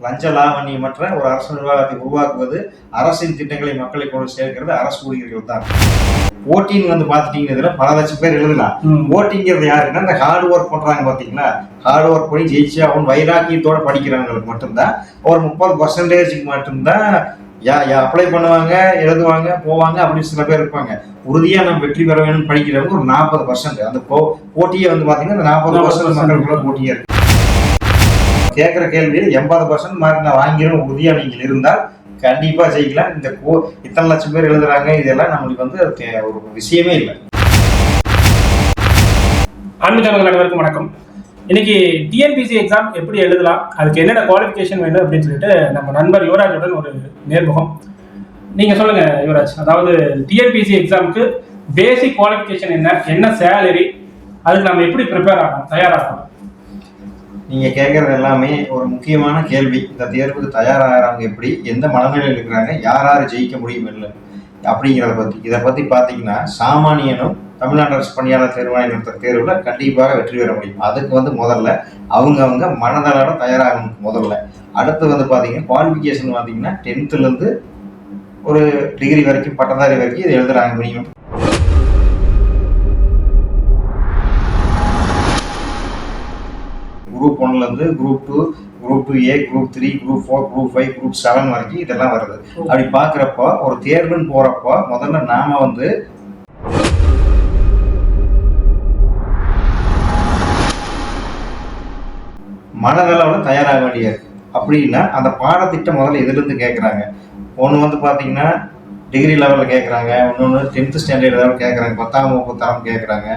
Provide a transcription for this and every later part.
லஞ்ச லாவண்யமற்ற ஒரு அரசு நிர்வாகத்தை உருவாக்குவது அரசின் திட்டங்களை மக்களை கொண்டு சேர்க்கிறது அரசு ஊழியர்கள் தான் ஓட்டிங் வந்து பார்த்துட்டீங்கன்னா பல லட்சம் பேர் எழுதலாம். ஓட்டிங்கிறது யாருன்னா இந்த ஹார்ட் ஒர்க் பண்றாங்க பாத்தீங்களா ஹார்ட் ஒர்க் பண்ணி ஜெயிச்சு அவன் வைராக்கியத்தோட படிக்கிறவங்களுக்கு மட்டும்தான் ஒரு முப்பது பர்சன்டேஜுக்கு மட்டும்தான் யா யா அப்ளை பண்ணுவாங்க எழுதுவாங்க போவாங்க அப்படின்னு சில பேர் இருப்பாங்க. உறுதியா நம்ம வெற்றி பெற வேணும்னு படிக்கிறவங்க ஒரு நாற்பது பர்சன்ட் அந்த போ போட்டியே வந்து பாத்தீங்கன்னா இந்த நாற்பது பர்சன்ட் மக்களுக்குள்ள போட்டியே இருக்கு. கேட்குற கேள்வியில் எண்பது பர்சன்ட் மார்க் நான் வாங்கிடும் உறுதியாக நீங்கள் இருந்தால் கண்டிப்பாக ஜெயிக்கலாம். இந்த கோ இத்தனை லட்சம் பேர் எழுதுறாங்க இதெல்லாம் நம்மளுக்கு வந்து ஒரு விஷயமே இல்லை. ஆன்மீகர்கள் அனைவருக்கும் வணக்கம். இன்னைக்கு டிஎன்பிசி எக்ஸாம் எப்படி எழுதலாம் அதுக்கு என்னென்ன குவாலிஃபிகேஷன் வேணும் அப்படின்னு சொல்லிட்டு நம்ம நண்பர் யுவராஜுடன் ஒரு நேர்முகம். நீங்கள் சொல்லுங்கள் யுவராஜ். அதாவது டிஎன்பிசி எக்ஸாமுக்கு பேசிக் குவாலிஃபிகேஷன் என்ன என்ன சேலரி அதுக்கு நம்ம எப்படி ப்ரிப்பேர் ஆகணும் தயாராகணும்? நீங்கள் கேட்குறது எல்லாமே ஒரு முக்கியமான கேள்வி. இந்த தேர்வுக்கு தயாராகிறவங்க எப்படி? எந்த மனநிலையில் இருக்கிறாங்க? யார் யார் ஜெயிக்க முடியும் இல்லை? அப்படிங்கிறத பற்றி இதை பற்றி பார்த்தீங்கன்னா சாமானியனும் தமிழ்நாடு அரசு பணியாளர் தேர்வாணையம் நடத்துற தேர்வில் கண்டிப்பாக வெற்றி பெற முடியும். அதுக்கு வந்து முதல்ல அவங்க அவங்க மனதளவோட தயாராகணும் முதல்ல. அடுத்து வந்து பார்த்தீங்கன்னா குவாலிஃபிகேஷன் பார்த்தீங்கன்னா டென்த்துலேருந்து ஒரு டிகிரி வரைக்கும் பட்டதாரி வரைக்கும் இது எழுதுகிறாங்க மினிமம் குரூப் ஒன்ல இருந்து group two group two A group three group four group five group seven வரைக்கும் இதெல்லாம் வருது. அப்படி பார்க்குறப்போ ஒரு தேர்வுன்னு போறப்போ முதல்ல நாம வந்து மனதளவில் தயாராக வேண்டியது அப்படின்னா அந்த பாடத்திட்டம் முதல்ல எதுலேருந்து கேட்குறாங்க ஒன்று வந்து பார்த்தீங்கன்னா டிகிரி லெவலில் கேட்குறாங்க இன்னொன்று டென்த்து ஸ்டாண்டர்ட் லெவலில் கேட்குறாங்க பத்தாம் வகுப்பு தரம் கேட்குறாங்க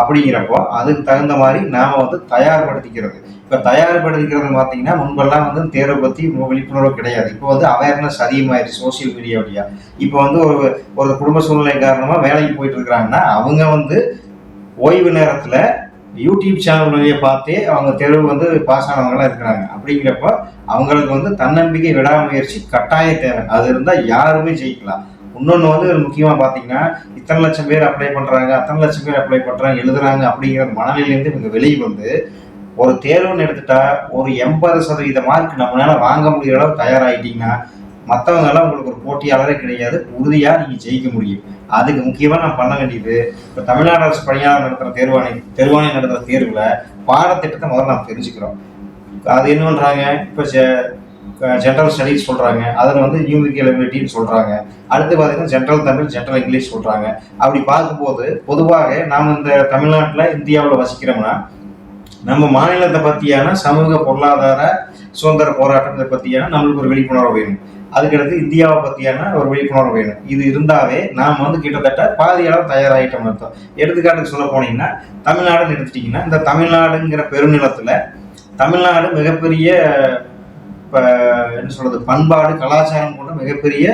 அப்படிங்கிறப்போ அதுக்கு தகுந்த மாதிரி நாம் வந்து தயார்படுத்திக்கிறது. இப்போ தயார்படுத்திக்கிறது பார்த்தீங்கன்னா முன்பெல்லாம் வந்து தேர்வை பற்றி விழிப்புணர்வு கிடையாது. இப்போ வந்து அவேர்னஸ் அதிகமாயிருச்சு சோஷியல் மீடியா வழியா. இப்போ வந்து ஒரு ஒரு குடும்ப சூழ்நிலை காரணமாக வேலைக்கு போயிட்டு இருக்கிறாங்கன்னா அவங்க வந்து ஓய்வு நேரத்தில் யூடியூப் சேனல் வழியை பார்த்தே அவங்க தேர்வு வந்து பாஸ் ஆனவங்களாம் இருக்கிறாங்க. அப்படிங்கிறப்ப அவங்களுக்கு வந்து தன்னம்பிக்கை விடாமுயற்சி கட்டாய தேவை. அது இருந்தால் யாருமே ஜெயிக்கலாம். இன்னொன்று வந்து முக்கியமாக பார்த்தீங்கன்னா இத்தனை லட்சம் பேர் அப்ளை பண்ணுறாங்க அத்தனை லட்சம் பேர் அப்ளை பண்ணுறாங்க எழுதுறாங்க அப்படிங்கிற மனநிலையிலேருந்து இவங்க வெளியே வந்து ஒரு தேர்வுன்னு எடுத்துட்டா ஒரு எண்பது சதவீத மார்க் நம்மளால வாங்க முடிகிற அளவு தயாராகிட்டீங்கன்னா மற்றவங்க எல்லாம் உங்களுக்கு ஒரு போட்டியாளரே கிடையாது உறுதியாக நீங்கள் ஜெயிக்க முடியும். அதுக்கு முக்கியமாக நான் பண்ண வேண்டியது இப்போ தமிழ்நாடு அரசு பணியாளர் நடத்துகிற தேர்வாணை தேர்வாணையம் நடத்துகிற தேர்வில் பாடத்திட்டத்தை முதல்ல நாம் தெரிஞ்சுக்கிறோம். அது என்ன பண்ணுறாங்க இப்போ ஜென்ரல் ஸ்டடீஸ் சொல்கிறாங்க அதில் வந்து நியூமிக்கல் எலிபிலிட்டின்னு சொல்கிறாங்க அடுத்து பார்த்தீங்கன்னா ஜென்ரல் தமிழ் ஜென்ரல் இங்கிலீஷ் சொல்கிறாங்க அப்படி பார்க்கும்போது பொதுவாக நாம் இந்த தமிழ்நாட்டில் இந்தியாவில் வசிக்கிறோம்னா நம்ம மாநிலத்தை பற்றியான சமூக பொருளாதார சுதந்திர போராட்டத்தை பற்றியான நம்மளுக்கு ஒரு விழிப்புணர்வு வேணும். அதுக்கடுத்து இந்தியாவை பற்றியான ஒரு விழிப்புணர்வு வேணும். இது இருந்தாவே நாம் வந்து கிட்டத்தட்ட பாதி அளவு தயாராகிட்டோம் அர்த்தம். எடுத்துக்காட்டுக்கு சொல்ல போனீங்கன்னா தமிழ்நாடுன்னு எடுத்துட்டிங்கன்னா இந்த தமிழ்நாடுங்கிற பெருநிலத்தில் தமிழ்நாடு மிகப்பெரிய இப்போ என்ன சொல்கிறது பண்பாடு கலாச்சாரம் கொண்ட மிகப்பெரிய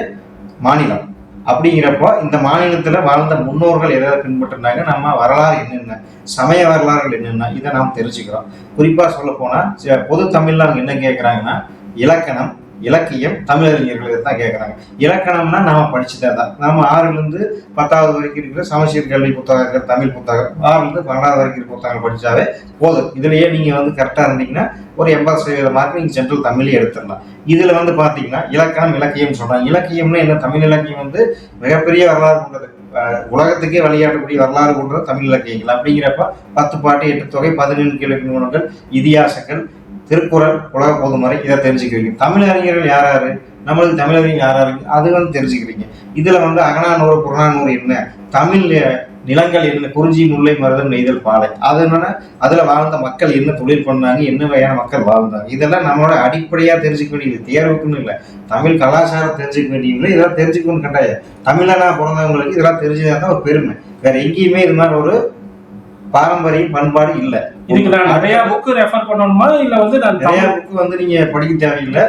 மாநிலம். அப்படிங்கிறப்போ இந்த மாநிலத்தில் வாழ்ந்த முன்னோர்கள் எதாவது பின்பற்றினாங்க? நம்ம வரலாறு என்னென்ன சமய வரலாறுகள் என்னென்ன இதை நாம் தெரிஞ்சுக்கிறோம். குறிப்பாக சொல்ல போனால் பொது தமிழில் அவங்க என்ன கேட்குறாங்கன்னா இலக்கணம் இலக்கியம் தமிழறிஞர்களுக்கு தான் கேட்குறாங்க இலக்கணம்னா நாம் படிச்சுட்டே தான். நாம் ஆறுலேருந்து பத்தாவது வரைக்கும் இருக்கிற சமச்சீர் கல்வி புத்தகம் இருக்கிற தமிழ் புத்தகம் ஆறுலேருந்து பன்னெண்டாவது வரைக்கும் இருக்கிற புத்தகங்கள் போதும். இதுலயே நீங்கள் வந்து கரெக்டாக இருந்தீங்கன்னா ஒரு எண்பது சதவீத மார்க் நீங்கள் சென்ட்ரல் தமிழே எடுத்துடலாம். இதில் வந்து பார்த்தீங்கன்னா இலக்கணம் இலக்கியம் சொல்கிறாங்க இலக்கியம்னா என்ன? தமிழ் இலக்கியம் வந்து மிகப்பெரிய வரலாறு கொண்டது. உலகத்துக்கே விளையாடக்கூடிய வரலாறு கொண்டது தமிழ் இலக்கியங்கள். அப்படிங்கிறப்ப பத்து பாட்டு எட்டு தொகை பதினேழு கிழக்கு நூல்கள் இதிகாசங்கள் திருக்குறள் உலக பொதுமறை இதை தெரிஞ்சுக்கிறீங்க தமிழறிஞர்கள் யார் யாரு? நம்மளுக்கு தமிழறிஞர் யார் யாரு? அது வந்து தெரிஞ்சுக்கிறீங்க இதுல வந்து அகனானூறு புறநானூறு என்ன? தமிழ் நிலங்கள் என்ன? குறிஞ்சி முல்லை மருதம் நெய்தல் பாலை. அது என்னன்னா அதுல வாழ்ந்த மக்கள் என்ன தொழில் பண்ணாங்க? என்ன வகையான மக்கள் வாழ்ந்தாங்க? இதெல்லாம் நம்மளோட அடிப்படையா தெரிஞ்சுக்க வேண்டியது. தேர்வுக்குன்னு இல்லை. தமிழ் கலாச்சாரம் தெரிஞ்சுக்க வேண்டியது. இதெல்லாம் தெரிஞ்சுக்கணும்னு கட்டாயம் தமிழனா பிறந்தவங்களுக்கு இதெல்லாம் தெரிஞ்சதா தான் ஒரு பெருமை. வேற எங்கேயுமே இது மாதிரி ஒரு பாரம்பரியம் பண்பாடு இல்லை. இதுக்கு நான் நிறைய புக் ரெஃபர் பண்ணணுமா? இல்ல வந்து நான் நிறைய புக்கு வந்து நீங்க படிக்க தேவையில்லை.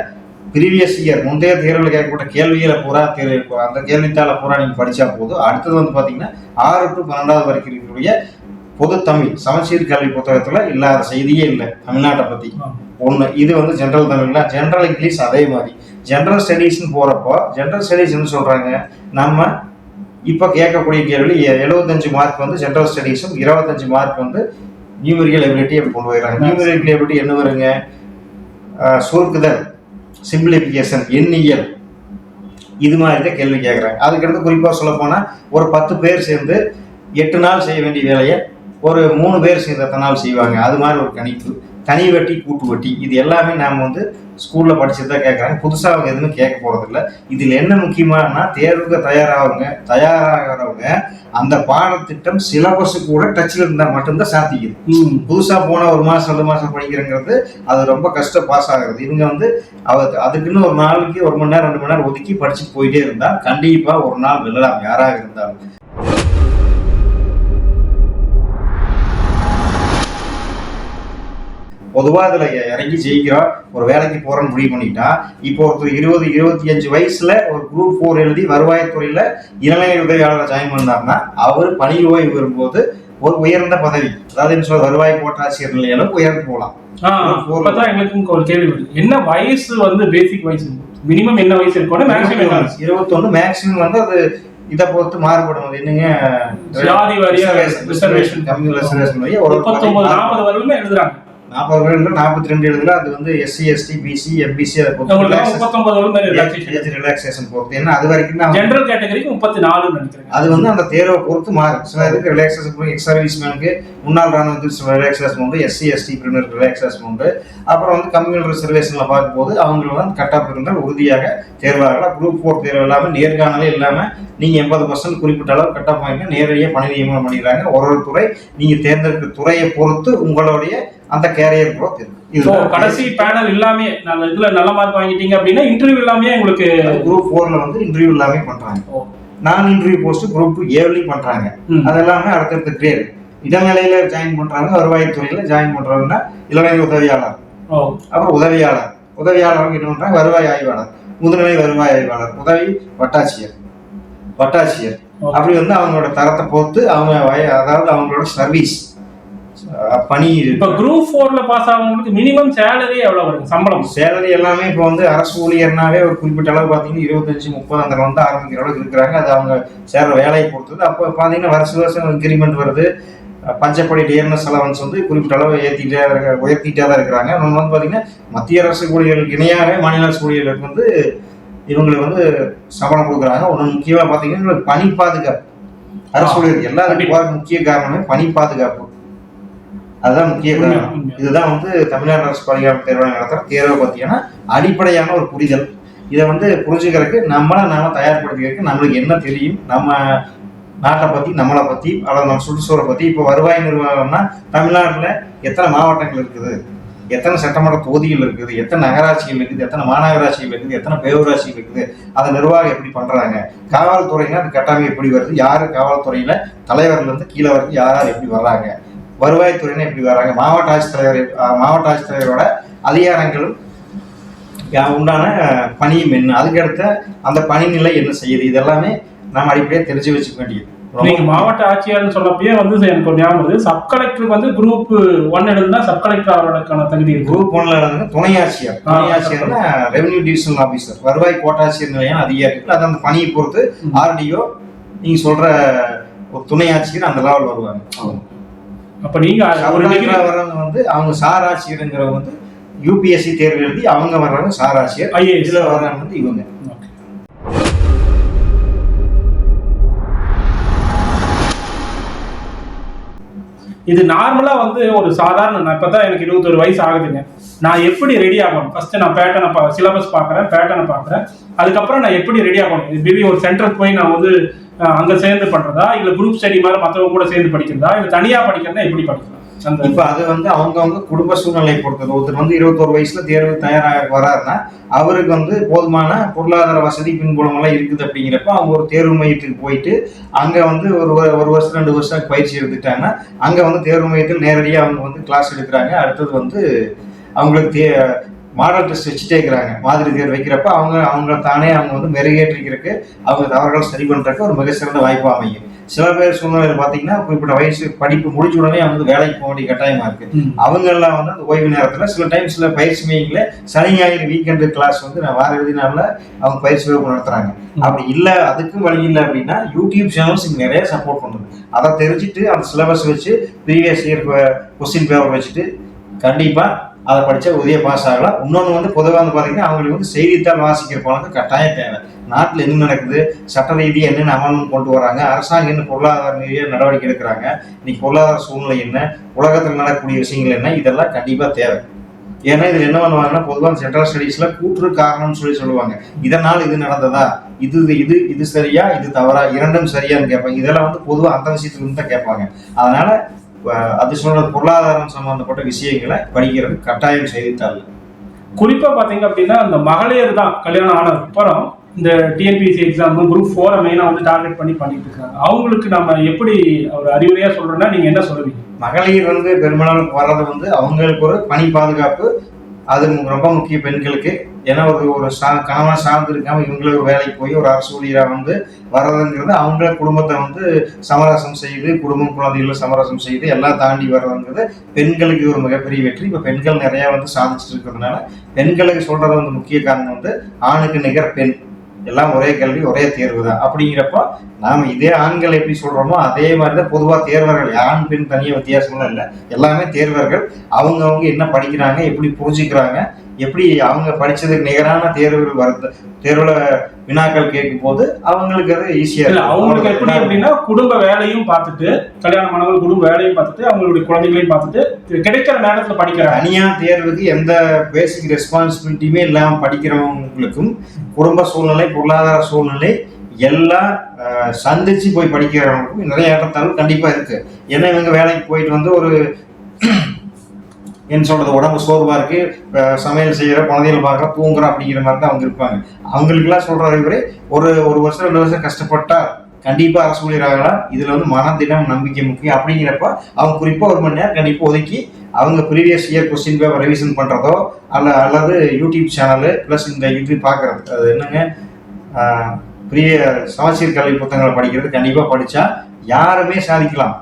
ப்ரீவியஸ் இயர் முந்தைய தேர்வில் கேட்கப்பட்ட கேள்விகளை பூரா தேர்வு அந்த கேள்வித்தாளை பூரா நீங்க படிச்சா போதும். அடுத்தது வந்து பாத்தீங்கன்னா ஆறு டு பன்னெண்டாவது வரைக்கும் இருக்கக்கூடிய பொது தமிழ் சமச்சீர் கல்வி புத்தகத்துல இல்லாத செய்தியே இல்லை. தமிழ்நாட்டை பத்தி. ஒண்ணு இது வந்து ஜென்ரல் தமிழ்னா ஜென்ரல் இங்கிலீஷ் அதே மாதிரி. ஜென்ரல் ஸ்டடீஸ்னு போறப்போ ஜென்ரல் ஸ்டடீஸ் என்ன சொல்றாங்க. நம்ம இப்போ கேட்கக்கூடிய கேள்வி எழுபத்தஞ்சு மார்க் வந்து ஜென்ரல் ஸ்டடீஸும் இருபத்தஞ்சு மார்க் வந்து நியூமரிக்கல் எபிலிட்டி அப்படி கொண்டு போயிடறாங்க. நியூமரிக்கல் எபிலிட்டி என்ன வருங்க? சுருக்குதல் சிம்பிளிஃபிகேஷன் எண்ணியல். இது மாதிரி தான் கேள்வி கேட்குறாங்க. அதுக்கடுத்து குறிப்பாக சொல்ல போனால் ஒரு பத்து பேர் சேர்ந்து எட்டு நாள் செய்ய வேண்டிய வேலையை ஒரு மூணு பேர் சேர்ந்து எத்தனை நாள் செய்வாங்க? அது மாதிரி ஒரு கணிப்பு. தனி வட்டி கூட்டு வட்டி இது எல்லாமே நாம் வந்து ஸ்கூலில் படிச்சு தான் கேட்குறாங்க புதுசாக அவங்க எதுவும் கேட்க போகிறதில்ல இதில் என்ன முக்கியமானா தேர்வுக்கு தயாராகவங்க தயாராகிறவங்க அந்த பாடத்திட்டம் சிலபஸ் கூட டச்சில் இருந்தால் மட்டும்தான் சாத்திக்குது. புதுசாக போன ஒரு மாதம் ரெண்டு மாதம் படிக்கிறங்கிறது அது ரொம்ப கஷ்டம் பாஸ் ஆகுறது. இவங்க வந்து அவ அதுக்குன்னு ஒரு நாளைக்கு ஒரு மணி நேரம் ரெண்டு மணி நேரம் ஒதுக்கி படிச்சுட்டு போயிட்டே இருந்தால் கண்டிப்பாக ஒரு நாள் வெல்லலாம் யாராக இருந்தாலும். பொதுவாக அதில் இறங்கி ஜெயிக்கிறோம் ஒரு வேலைக்கு போகிறோன்னு முடிவு பண்ணிட்டா இப்போ ஒருத்தர் இருபது இருபத்தி அஞ்சு வயசில் ஒரு குரூப் ஃபோர் எழுதி வருவாய்த்துறையில் இளநிலை உதவியாளரை ஜாயின் பண்ணார்னா அவர் பணி ஓய்வு வரும்போது ஒரு உயர்ந்த பதவி அதாவது சொல்ற வருவாய் கோட்டாட்சியர் நிலை அளவுக்கு உயர்ந்து போகலாம். ஆ, அப்பதான் எங்களுக்கு ஒரு கேள்வி என்ன வயசு வந்து பேசிக் வயசு? மினிமம் என்ன வயசு இருக்கணும் மேக்ஸிமம் இருபத்தொன்னு மேக்ஸிமம் வந்து அது இதை பொறுத்து மாறுபடும். அது என்னங்க? ஜாதி வாரியா reservation. கம்யூனல் ரிசர்வேஷன் வழியா ஒரு முப்பத்தொன்பது நாற்பது வரையிலுமே எழுதுறாங்க. நாற்பது பேர் நாற்பத்தி ரெண்டு எழுதுல அது வந்து எஸ்சி எஸ்டி பிசி எம்பிசி அதை பொறுத்து ரிலாக்ஸேஷன் பொறுத்து. ஏன்னா அது வரைக்கும் ஜெனரல் கேட்டகரிக்கு முப்பத்தி நாலுன்னு நினைக்கிறேன். அது வந்து அந்த தேர்வை பொறுத்து மாறும். சில இதுக்கு ரிலாக்ஸேஷன் எக்ஸ் சர்வீஸ்மேனுக்கு முன்னாள் ராணுவத்தில் ரிலாக்ஸேஷன் உண்டு எஸ்சி எஸ்டி பிரிவினருக்கு ரிலாக்ஸேஷன் உண்டு. அப்புறம் வந்து கம்யூனல் ரிசர்வேஷனில் பார்க்கும்போது அவங்களுக்கு வந்து கட்டாப் இருந்தால் உறுதியாக தேர்வாகலாம் குரூப் ஃபோர் தேர்வு இல்லாமல் நேர்காணலே இல்லாமல் நீங்கள் எண்பது பர்சன்ட் குறிப்பிட்ட அளவு கட்டப் வாங்கி நேரடியாக பணி நியமனம் பண்ணிடுறாங்க. ஒரு ஒரு துறை நீங்கள் தேர்ந்தெடுக்கிற துறையை பொறுத்து உங்களுடைய அந்த கேரியர் growth இருக்கு ஸோ கடைசி பேனல் இல்லாமே நல்ல இதுல நல்ல மார்க் வாங்கிட்டீங்க அப்படின்னா இன்டர்வியூ இல்லாமே உங்களுக்கு குரூப் ஃபோர்ல வந்து இன்டர்வியூ எல்லாமே பண்றாங்க. நான் இன்டர்வியூ போஸ்ட் குரூப் ஏவ்லையும் பண்றாங்க. ம். அது எல்லாமே அடுத்தடுத்த கிரேட் இளநிலையில ஜாயின் பண்றாங்க வருவாய்த்துறையில ஜாயின் பண்றவங்கன்னா இளநிலை உதவியாளர். அப்புறம் உதவியாளர். உதவியாளர் என்ன பண்றாங்க வருவாய் ஆய்வாளர். முதுநிலை வருவாய் ஆய்வாளர். உதவி வட்டாட்சியர். வட்டாட்சியர். அப்படி வந்து அவங்களோட தரத்தை பொறுத்து அவங்க அதாவது அவங்களோட சர்வீஸ் பணி இப்ப குரூப் ஃபோர்ல பாஸ் ஆகவங்களுக்கு மினிமம் சேலரி எவ்வளவு வருங்க? சம்பளம். சேலரி எல்லாமே இப்போ வந்து அரசு ஊழியர்னாவே ஒரு குறிப்பிட்ட அளவு பார்த்தீங்கன்னா இருபத்தஞ்சு முப்பது அந்த வந்து ஆரம்பிக்கிற அளவுக்கு இருக்கிறாங்க. அது அவங்க சேர்ற வேலையை பொறுத்தது. அப்போ பார்த்தீங்கன்னா வருஷ வருஷம் இன்க்ரிமெண்ட் வருது. பஞ்சப்படி டிஎன்எஸ் அலவன்ஸ் வந்து குறிப்பிட்ட அளவு ஏற்றிட்டே இருக்க உயர்த்திட்டே தான் இருக்கிறாங்க. நம்ம வந்து பார்த்தீங்கன்னா மத்திய அரசு ஊழியர்களுக்கு இணையாகவே மாநில அரசு ஊழியர்களுக்கு வந்து இவங்களுக்கு வந்து சம்பளம் கொடுக்குறாங்க. ஒன்று முக்கியமாக பார்த்தீங்கன்னா பணி பாதுகாப்பு. அரசு கண்டிப்பா. போறதுக்கு முக்கிய காரணமே பணி பாதுகாப்பு. அதுதான் முக்கிய காரணம். இதுதான் வந்து தமிழ்நாடு அரசு பணியாளர் தேர்வு நடத்துகிற தேர்வை பார்த்தீங்கன்னா அடிப்படையான ஒரு புரிதல். இதை வந்து புரிஞ்சுக்கிறதுக்கு நம்மளை நாம தயார்படுத்திக்கிறதுக்கு நம்மளுக்கு என்ன தெரியும்? நம்ம நாட்டை பற்றி நம்மளை பற்றி அல்லது நம்ம சுற்றுச்சூழலை பற்றி இப்போ வருவாய் நிர்வாகம்னா தமிழ்நாட்டில் எத்தனை மாவட்டங்கள் இருக்குது? எத்தனை சட்டமன்ற தொகுதிகள் இருக்குது? எத்தனை நகராட்சிகள் இருக்குது? எத்தனை மாநகராட்சிகள் இருக்குது? எத்தனை பேரூராட்சிகள் இருக்குது? அதை நிர்வாகம் எப்படி பண்ணுறாங்க காவல்துறைனா அது கட்டமைப்பு எப்படி வருது? யார் காவல்துறையில் தலைவர்லேருந்து கீழே வரைக்கும் யார் யார் எப்படி வர்றாங்க? வருவாய்த்துறையினர் எப்படி வராங்க. மாவட்ட ஆட்சித்தலைவர் மாவட்ட ஆட்சித்தலைவரோட அதிகாரங்களும் உண்டான பணியும் என்ன? அதுக்கடுத்த அந்த பணிநிலை என்ன செய்யுது? இதெல்லாமே நாம் அடிப்படையாக தெரிஞ்சு வச்சுக்க வேண்டியது. நீங்க மாவட்ட ஆட்சியர்னு சொன்னப்பயே வந்து எனக்கு ஒரு ஞாபகம் வருது. சப் கலெக்டருக்கு வந்து குரூப் ஒன் எடுத்தா சப் கலெக்டர் ஆகிறதுக்கான தகுதி குரூப் ஒன்ல வந்து துணை ஆட்சியர் துணை ஆட்சியர்னா ரெவென்யூ டிவிஷனல் ஆபீசர் வருவாய் கோட்டாட்சியர் நிலையான அதிகாரிகள். அது அந்த பணியை பொறுத்து ஆர்டிஓ நீங்க சொல்ற ஒரு துணை ஆட்சியர் அந்த லெவல் வருவாங்க. அப்ப நீங்க ஒரு டிகிரி வர்றவங்க வந்து அவங்க சார் வந்து யூபிஎஸ்சி தேர்வு எழுதி அவங்க வர்றவங்க சார் ஆட்சியர் ஐஏஎஸ். இதுல வர்றவங்க வந்து இவங்க. இது நார்மலா வந்து ஒரு சாதாரண நான் இப்பதான் எனக்கு இருபத்தொரு வயசு ஆகுதுங்க. நான் எப்படி ரெடி ஆகணும்? ஃபர்ஸ்ட் நான் பேட்டர்னை பா சிலபஸ் பார்க்குறேன் பேட்டர்னை பார்க்குறேன். அதுக்கப்புறம் நான் எப்படி ரெடி ஆகணும்? மேபி ஒரு சென்டர் போய் நான் வந்து அங்க சேர்ந்து பண்றதா? இல்ல குரூப் ஸ்டடி மாதிரி மற்றவங்க கூட சேர்ந்து படிக்கிறதா? இல்ல தனியா படிக்கிறதா? எப்படி படிக்கலாம் இப்ப அது வந்து அவங்கவுங்க குடும்ப சூழ்நிலை பொறுத்தது. ஒருத்தர் வந்து இருபத்தோரு வயசுல தேர்வு தயாராக வராருன்னா அவருக்கு வந்து போதுமான பொருளாதார வசதி பின்புலம் எல்லாம் இருக்குது அப்படிங்கிறப்ப அவங்க ஒரு தேர்வு மையத்துக்கு போயிட்டு அங்க வந்து ஒரு வ- ஒரு வருஷம் ரெண்டு வருஷம் பயிற்சி எடுத்துட்டாங்கன்னா அங்க வந்து தேர்வு மையத்தில் நேரடியாக அவங்க வந்து கிளாஸ் எடுக்கிறாங்க. அடுத்தது வந்து அவங்களுக்கு தே மாடல் டெஸ்ட் வச்சுட்டே இருக்கிறாங்க மாதிரி தேர்வு வைக்கிறப்ப அவங்க அவங்க தானே அவங்க வந்து மெருகேற்றிக்கிறதுக்கு அவங்க தவறுகள் சரி பண்றதுக்கு ஒரு மிக சிறந்த வாய்ப்பு அமையும். சில பேர் சூழ்நிலையில் பார்த்தீங்கன்னா குறிப்பிட்ட வயசு படிப்பு முடிச்ச உடனே அவங்க வந்து வேலைக்கு போக வேண்டிய கட்டாயமா இருக்கு. ம். அவங்க எல்லாம் வந்து அந்த ஓய்வு நேரத்தில் சில டைம் சில பயிற்சி மையங்கள சனி ஞாயிறு வீக்கெண்டு கிளாஸ் வந்து நான் வார இறுதி நாளில் அவங்க பயிற்சி வகுப்பு நடத்துறாங்க. ம். அப்படி இல்லை அதுக்கும் வழி இல்லை அப்படின்னா யூடியூப் சேனல்ஸ் இங்க நிறைய சப்போர்ட் பண்ணுது. அதை தெரிஞ்சுட்டு அந்த சிலபஸ் வச்சு ப்ரீவியஸ் இயர் கொஸ்டின் பேப்பர் வச்சுட்டு கண்டிப்பா அதை படித்தா உதய பாஸ் ஆகலாம். இன்னொன்று வந்து பொதுவாக வந்து பார்த்தீங்கன்னா அவங்களுக்கு வந்து செய்தித்தாள் வாசிக்கிற பழக்கம் கட்டாயம் தேவை. நாட்டில் என்ன நடக்குது? சட்ட ரீதியாக என்னென்ன அமலும் கொண்டு வராங்க? அரசாங்கம் என்ன பொருளாதார ரீதியாக நடவடிக்கை எடுக்கிறாங்க? இன்னைக்கு பொருளாதார சூழ்நிலை என்ன? உலகத்தில் நடக்கக்கூடிய விஷயங்கள் என்ன? இதெல்லாம் கண்டிப்பாக தேவை. ஏன்னா இதில் என்ன பண்ணுவாங்கன்னா பொதுவாக சென்ட்ரல் ஸ்டடீஸில் கூற்று காரணம்னு சொல்லி சொல்லுவாங்க. இதனால் இது நடந்ததா? இது இது இது சரியா? இது தவறா? இரண்டும் சரியான்னு கேட்பாங்க. இதெல்லாம் வந்து பொதுவாக அந்த விஷயத்துல இருந்து தான் கேட்பாங்க. அதனால அது சொல்ற பொருளாதாரம் சம்பந்தப்பட்ட விஷயங்களை படிக்கிறது கட்டாயம் செய்தித்தாள் குறிப்பா பாத்தீங்க அப்படின்னா அந்த மகளிர் தான் கல்யாணம் ஆன அப்புறம் இந்த டிஎன்பிஎஸ்சி எக்ஸாம் குரூப் ஃபோரை மெயினாக வந்து டார்கெட் பண்ணி பண்ணிட்டு இருக்காங்க. அவங்களுக்கு நம்ம எப்படி ஒரு அறிவுரையா சொல்றோம்னா நீங்க என்ன சொல்லுவீங்க? மகளிர் வந்து பெரும்பாலும் வர்றது வந்து அவங்களுக்கு ஒரு பணி பாதுகாப்பு அது ரொம்ப முக்கிய பெண்களுக்கு. ஏன்னா ஒரு ஒரு சா கணவன் சார்ந்து இருக்காம இவங்களே ஒரு வேலைக்கு போய் ஒரு அரசு ஊழியராக வந்து வர்றதுங்கிறது அவங்கள குடும்பத்தை வந்து சமரசம் செய்து குடும்பம் குழந்தைகளை சமரசம் செய்து எல்லாம் தாண்டி வர்றதுங்கிறது பெண்களுக்கு ஒரு மிகப்பெரிய வெற்றி. இப்போ பெண்கள் நிறையா வந்து சாதிச்சுட்டு இருக்கிறதுனால பெண்களுக்கு சொல்கிறது வந்து முக்கிய காரணம் வந்து ஆணுக்கு நிகர் பெண். எல்லாம் ஒரே கல்வி ஒரே தேர்வு தான் அப்படிங்கிறப்போ நாம் இதே ஆண்கள் எப்படி சொல்கிறோமோ அதே மாதிரி தான் பொதுவாக தேர்வர்கள் ஆண் பெண் தனியாக வித்தியாசம்லாம் இல்லை. எல்லாமே தேர்வர்கள். அவங்கவுங்க என்ன படிக்கிறாங்க எப்படி புரிஞ்சுக்கிறாங்க எப்படி அவங்க படிச்சதுக்கு நிகரான தேர்வுகள் வருது தேர்வுல வினாக்கள் கேட்கும் போது அவங்களுக்கு அது ஈஸியா இல்ல அவங்களுக்கு எப்படி அப்படின்னா குடும்ப வேலையும் பார்த்துட்டு கல்யாணமானவங்க குடும்ப வேலையும் பார்த்துட்டு அவங்களுடைய குழந்தைகளையும் பார்த்துட்டு கிடைக்கிற நேரத்துல படிக்கிறாங்க. தனியா தேர்வுக்கு எந்த பேசிக் ரெஸ்பான்சிபிலிட்டியுமே இல்லாம படிக்கிறவங்களுக்கும் குடும்ப சூழ்நிலை பொருளாதார சூழ்நிலை எல்லாம் சந்திச்சு போய் படிக்கிறவங்களுக்கும் நிறைய ஏற்றத்தாழ்வு கண்டிப்பா இருக்கு. ஏன்னா இவங்க வேலைக்கு போயிட்டு வந்து ஒரு என்ன சொல்றது உடம்பு சோர்வா இருக்கு. சமையல் செய்யற குழந்தைகள் பார்க்குற தூங்குற அப்படிங்கிற மாதிரி தான் அவங்க இருப்பாங்க. அவங்களுக்குலாம் சொல்ற அறிவுரை ஒரு ஒரு வருஷம் ரெண்டு வருஷம் கஷ்டப்பட்டா கண்டிப்பா அரசு ஊழியராகலாம் இதுல வந்து மனதிடம் நம்பிக்கை முக்கியம் அப்படிங்கிறப்ப அவங்க குறிப்பா ஒரு மணி நேரம் கண்டிப்பா ஒதுக்கி அவங்க previous year question paper revision பண்றதோ அல்ல அல்லது யூடியூப் சேனலு ப்ளஸ் இந்த இது பார்க்கறது அது என்னங்க? ப்ரீவிய சமச்சீர் கல்வி புத்தகங்களை படிக்கிறது கண்டிப்பா படிச்சா யாருமே சாதிக்கலாம்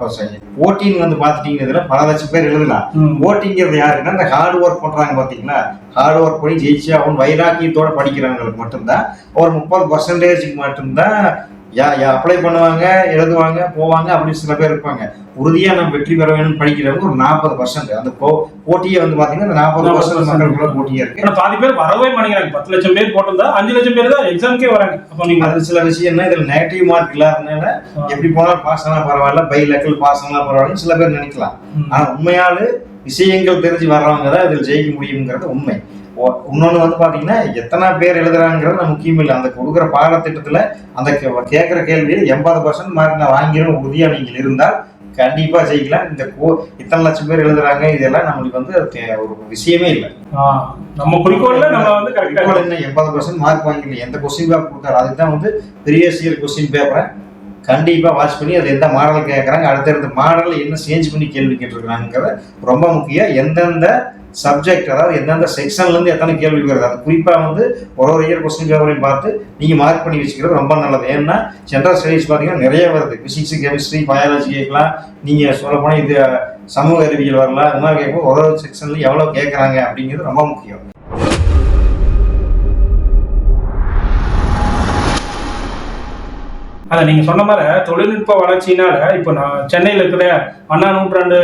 போட்டின்னு வந்து பார்த்துட்டீங்கன்னா பல லட்சம் பேர் எழுதலாம். ஓட்டிங்கிறது யாருன்னா இந்த ஹார்ட் ஒர்க் பண்றாங்க பாத்தீங்களா ஹார்ட் ஒர்க் பண்ணி ஜெயிச்சு அவன் வைராக்கியத்தோட படிக்கிறவங்களுக்கு மட்டும்தான். ஒரு முப்பது பர்சன்டேஜுக்கு மட்டும்தான் யா யா அப்ளை பண்ணுவாங்க எழுதுவாங்க போவாங்க அப்படின்னு சில பேர் இருப்பாங்க. உறுதியா நம்ம வெற்றி பெற வேணும்னு படிக்கிறவங்க ஒரு நாற்பது பர்சன்ட் அந்த போ போட்டியே வந்து பாத்தீங்கன்னா இந்த நாற்பது பர்சன்ட் மக்களுக்குள்ள போட்டியா இருக்கு. ஆனா பாதி பேர் வரவே மாட்டேங்கிறாங்க. பத்து லட்சம் பேர் போட்டிருந்தா அஞ்சு லட்சம் பேர் தான் எக்ஸாம்க்கே வராங்க. அப்போ நீங்க அது சில விஷயம்னா இதுல நெகட்டிவ் மார்க் இல்லாதனால எப்படி போனாலும் பாஸ் ஆனா பரவாயில்ல பை லெக்கல் பாஸ் ஆனா பரவாயில்லன்னு சில பேர் நினைக்கலாம். ம். ஆனா உண்மையாலு விஷயங்கள் தெரிஞ்சு வர்றவங்க தான் இதில் ஜெயிக்க முடியுங்கிறது உண்மை. இன்னொன்னு வந்து பாத்தீங்கன்னா எத்தனை பேர் எழுதுறாங்கிறது முக்கியம் இல்லை. அந்த கொடுக்குற பாடத்திட்டத்துல அந்த கேட்கிற கேள்வியில் எண்பது பர்சன்ட் மார்க் நான் வாங்கிடும் உறுதியா நீங்கள் இருந்தால் கண்டிப்பா ஜெயிக்கலாம். இந்த கோ இத்தனை லட்சம் பேர் எழுதுறாங்க இதெல்லாம் நம்மளுக்கு வந்து ஒரு விஷயமே இல்லை. நம்ம குறிக்கோள்ல நம்ம வந்து இப்போ என்ன? எண்பது பர்சன்ட் மார்க் வாங்கிக்கலாம் எந்த கொஸ்டின் பேப்பர் கொடுத்தாலும் அதுக்கு தான் வந்து ப்ரீவியஸ் இயர் கொஸ்டின் பேப்பரை கண்டிப்பாக வாட்ச் பண்ணி அது எந்த மாடல் கேட்குறாங்க அடுத்தடுத்த மாடலில் என்ன சேஞ்ச் பண்ணி கேள்வி கேட்டிருக்கிறாங்கிறது ரொம்ப முக்கியம். எந்தெந்த சப்ஜெக்ட் அதாவது எந்தெந்த செக்ஷன்லேருந்து எத்தனை கேள்வி வருது அது குறிப்பாக வந்து ஒரு ஒரு இயர் கொஸ்டின் பேப்பரையும் பார்த்து நீங்கள் மார்க் பண்ணி வச்சுக்கிறது ரொம்ப நல்லது. ஏன்னா ஜென்ரல் ஸ்டடீஸ் பார்த்தீங்கன்னா நிறைய வருது. ஃபிசிக்ஸ் கெமிஸ்ட்ரி பயாலஜி கேட்கலாம். நீங்கள் சொல்லப்போனால் இது சமூக அறிவியல் வரலாம். அது மாதிரி கேட்கும் ஒரு ஒரு செக்ஷன்லையும் எவ்வளோ கேட்குறாங்க அப்படிங்கிறது ரொம்ப முக்கியம். அதான் நீங்க சொன்ன மாதிரி தொழில்நுட்ப வளர்ச்சினால இப்போ நான் சென்னையில் இருக்கிற அண்ணா நூற்றாண்டு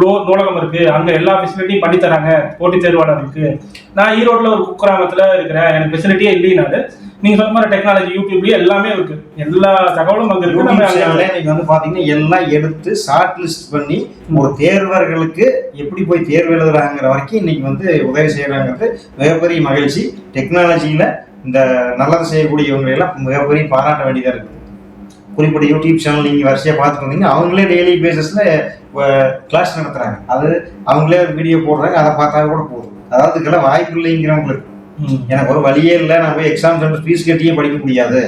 லோ நூலகம் இருக்கு. அங்க எல்லா ஃபெசிலிட்டியும் பண்ணி தராங்க போட்டித் தேர்வாளர்களுக்கு. நான் ஈரோட்ல ஒரு குக்கிராமத்துல இருக்கிறேன். எனக்கு ஃபெசிலிட்டியே இல்லைனாரு நீங்க சொன்ன மாதிரி டெக்னாலஜி யூடியூப்லயே எல்லாமே இருக்கு. எல்லா தகவலும் அங்க இருக்கு. நம்ம யூடியூப் அங்க- சேனல்ல இன்னைக்கு வந்து பாத்தீங்கன்னா எல்லாம் எடுத்து ஷார்ட் லிஸ்ட் பண்ணி ஒரு தேர்வர்களுக்கு எப்படி போய் தேர்வு எழுதுறாங்கிற வரைக்கும் இன்னைக்கு வந்து உதவி செய்யறாங்கிறது மிகப்பெரிய மகிழ்ச்சி. டெக்னாலஜியில இந்த நல்லது செய்யக்கூடியவங்களை எல்லாம் மிகப்பெரிய பாராட்ட வேண்டியதா இருக்கு. குறிப்பிட்ட யூடியூப் சேனல் நீங்க வரிசையா பார்த்துட்டு வந்தீங்கன்னா அவங்களே டெய்லி பேசிஸ்ல கிளாஸ் நடத்துறாங்க. அது அவங்களே வீடியோ போடுறாங்க அதை பார்த்தா கூட போதும். அதாவது இதுக்கெல்லாம் வாய்ப்பு இல்லைங்கிறவங்களுக்கு. எனக்கு ஒரு வழியே இல்லை நான் போய் எக்ஸாம் சென்டர் ஃபீஸ் கட்டியே படிக்க முடியாது.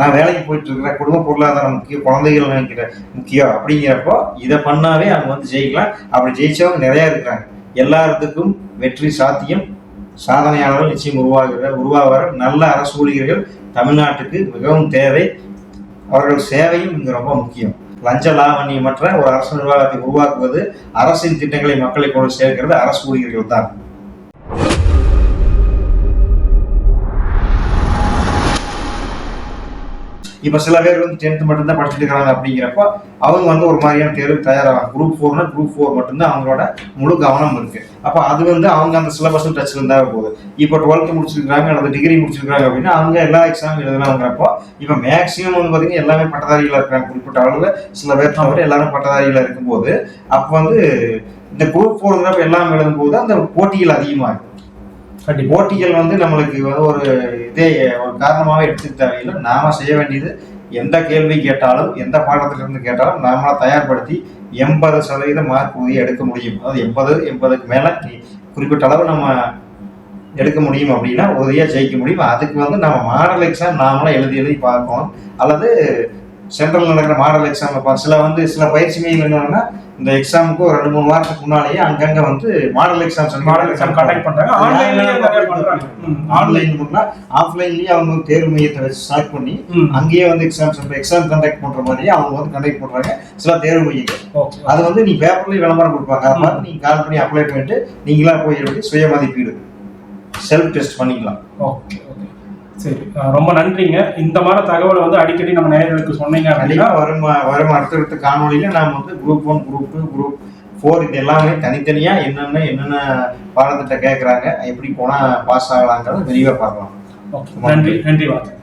நான் வேலைக்கு போயிட்டு இருக்கிறேன் குடும்ப பொருளாதாரம் முக்கியம் குழந்தைகள் நினைக்கிற முக்கியம் அப்படிங்கிறப்போ இதை பண்ணாவே அவங்க வந்து ஜெயிக்கலாம். அப்படி ஜெயிச்சவங்க நிறைய இருக்கிறாங்க. எல்லாத்துக்கும் வெற்றி சாத்தியம் சாதனையாளர்கள் நிச்சயம் உருவாகிற உருவாகிற நல்ல அரசு ஊழியர்கள் தமிழ்நாட்டுக்கு மிகவும் தேவை. அவர்கள் சேவையும் இங்கு ரொம்ப முக்கியம். லஞ்ச லாவண்யமற்ற ஒரு அரசு நிர்வாகத்தை உருவாக்குவது அரசின் திட்டங்களை மக்களை கொண்டு சேர்க்கிறது அரசு ஊழியர்கள் தான் இப்போ சில பேர் வந்து டென்த் மட்டும்தான் படிச்சுட்டு இருக்கிறாங்க அப்படிங்கிறப்போ அவங்க வந்து ஒரு மாதிரியான தேர்வு தயாராகும் குரூப் ஃபோர்னா குரூப் ஃபோர் மட்டும்தான் அவங்களோட முழு கவனம் இருக்கு. அப்போ அது வந்து அவங்க அந்த சிலபஸும் டச் இருந்தால் போகுது இப்போ டுவெல்த் முடிச்சிருக்கிறாங்க அல்லது டிகிரி முடிச்சிருக்கிறாங்க அப்படின்னா அவங்க எல்லா எக்ஸாம் எழுதுனாங்கிறப்போ இப்போ மேக்ஸிமம் வந்து பார்த்தீங்கன்னா எல்லாமே பட்டதாரிகளாக இருக்காங்க. குறிப்பிட்ட அளவில் சில பேர் தவிர எல்லாரும் பட்டதாரிகளாக இருக்கும்போது அப்போ வந்து இந்த குரூப் ஃபோருங்கிறப்ப எல்லாம் எழுதும்போது அந்த போட்டிகள் அதிகமாக இருக்கும் போட்டிகள் வந்து நம்மளுக்கு வந்து ஒரு இதே ஒரு காரணமாகவே எடுத்துக்க தேவையில்லை. நாம செய்ய வேண்டியது எந்த கேள்வி கேட்டாலும் எந்த பாடத்திலிருந்து கேட்டாலும் நாமளை தயார்படுத்தி எண்பது சதவீத மார்க் உதவி எடுக்க முடியும். அதாவது எண்பது எண்பதுக்கு மேலே குறிப்பிட்ட அளவு நம்ம எடுக்க முடியும் அப்படின்னா உறுதியாக ஜெயிக்க முடியும். அதுக்கு வந்து நம்ம மாடல் எக்ஸாம் நாமளே எழுதி எழுதி பார்க்கணும். அல்லது சென்ட்ரல் நடக்கிற மாடல் எக்ஸாம் பார்ப்போம் சில வந்து சில பயிற்சி மையம் என்னன்னா இந்த எக்ஸாமுக்கு ஒரு ரெண்டு மூணு வாரத்துக்கு முன்னாலேயே அங்கங்க வந்து model exam model exam contact பண்றாங்க. ஆன்லைன் ஆஃப்லைன்லயே அவங்க தேர்வு மையத்தை வச்சு ஸ்டார்ட் பண்ணி அங்கேயே வந்து எக்ஸாம் சென்டர் எக்ஸாம் கண்டக்ட் பண்ற மாதிரியே அவங்க வந்து கண்டக்ட் பண்றாங்க. சில தேர்வு மையங்கள். அது வந்து நீ பேப்பர்லயும் விளம்பரம் கொடுப்பாங்க. அதை பார்த்து நீங்க கால் பண்ணி அப்ளை பண்ணிட்டு நீங்களா போய் எழுதி சுய மதிப்பீடு செல்ஃப் டெஸ்ட் பண்ணிக்கலாம். ஓகே சரி. ரொம்ப நன்றிங்க. இந்த மாதிரி தகவலை வந்து அடிக்கடி நம்ம நேயர்களுக்கு சொன்னீங்க அப்படின்னா வரும் வரும் அடுத்தடுத்த காணொலியில நாம வந்து group one group two group four இது எல்லாமே தனித்தனியா என்னென்ன என்னென்ன பாடத்திட்ட கேட்கறாங்க எப்படி போனா பாஸ் ஆகலாங்கிறத விரிவா பார்க்கலாம். ஓகே. நன்றி. நன்றி வணக்கம்